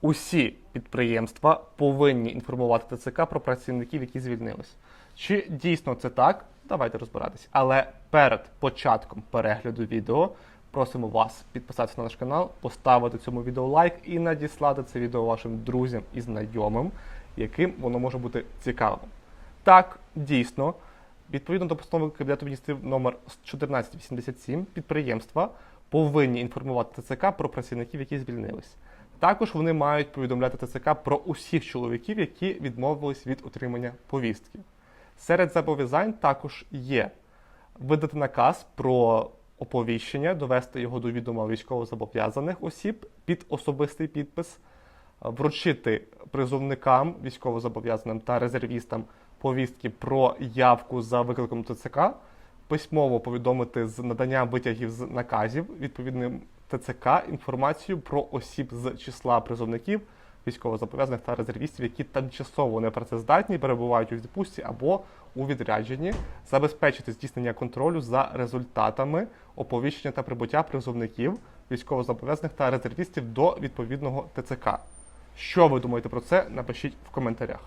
Усі підприємства повинні інформувати ТЦК про працівників, які звільнились. Чи дійсно це так? Давайте розбиратись. Але перед початком перегляду відео просимо вас підписатися на наш канал, поставити цьому відео лайк і надіслати це відео вашим друзям і знайомим, яким воно може бути цікавим. Так, дійсно, відповідно до постанови Кабінету міністрів номер 1487, підприємства повинні інформувати ТЦК про працівників, які звільнились. Також вони мають повідомляти ТЦК про усіх чоловіків, які відмовились від отримання повістки. Серед зобов'язань також є видати наказ про оповіщення, довести його до відома військовозобов'язаних осіб під особистий підпис, вручити призовникам, військовозобов'язаним та резервістам повістки про явку за викликом ТЦК, письмово повідомити з наданням витягів з наказів відповідним ТЦК інформацію про осіб з числа призовників, військовозобов'язаних та резервістів, які тимчасово непрацездатні, перебувають у відпустці або у відрядженні, забезпечити здійснення контролю за результатами оповіщення та прибуття призовників, військовозобов'язаних та резервістів до відповідного ТЦК. Що ви думаєте про це? Напишіть в коментарях.